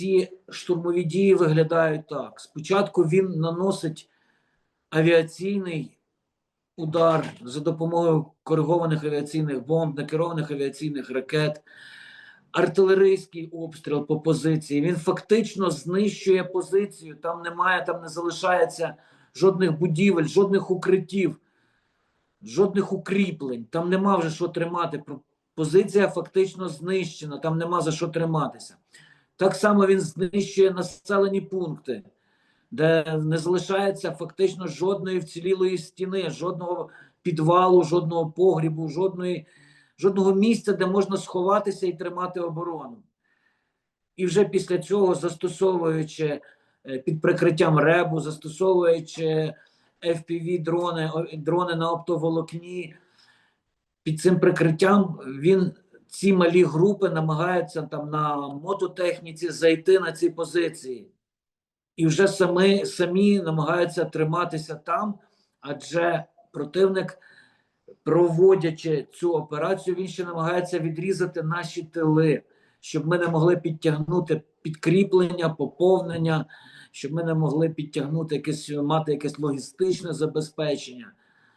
ці штурмові дії виглядають так: спочатку він наносить авіаційний удар за допомогою коригованих авіаційних бомб, накерованих авіаційних ракет, артилерійський обстріл по позиції. Він фактично знищує позицію. Там немає, там не залишається жодних будівель, жодних укриттів, жодних укріплень. Там нема вже що тримати. Позиція фактично знищена, там нема за що триматися. Так само він знищує населені пункти, де не залишається фактично жодної вцілілої стіни, жодного підвалу, жодного погрібу, жодної, жодного місця, де можна сховатися і тримати оборону. І вже після цього, застосовуючи е, під прикриттям ребу, застосовуючи FPV дрони, дрони на оптоволокні, під цим прикриттям він ці малі групи намагаються там на мототехніці зайти на ці позиції. І вже самі, самі намагаються триматися там, адже противник, проводячи цю операцію, він ще намагається відрізати наші тили, щоб ми не могли підтягнути підкріплення, поповнення, щоб ми не могли підтягнути якесь, мати якесь логістичне забезпечення.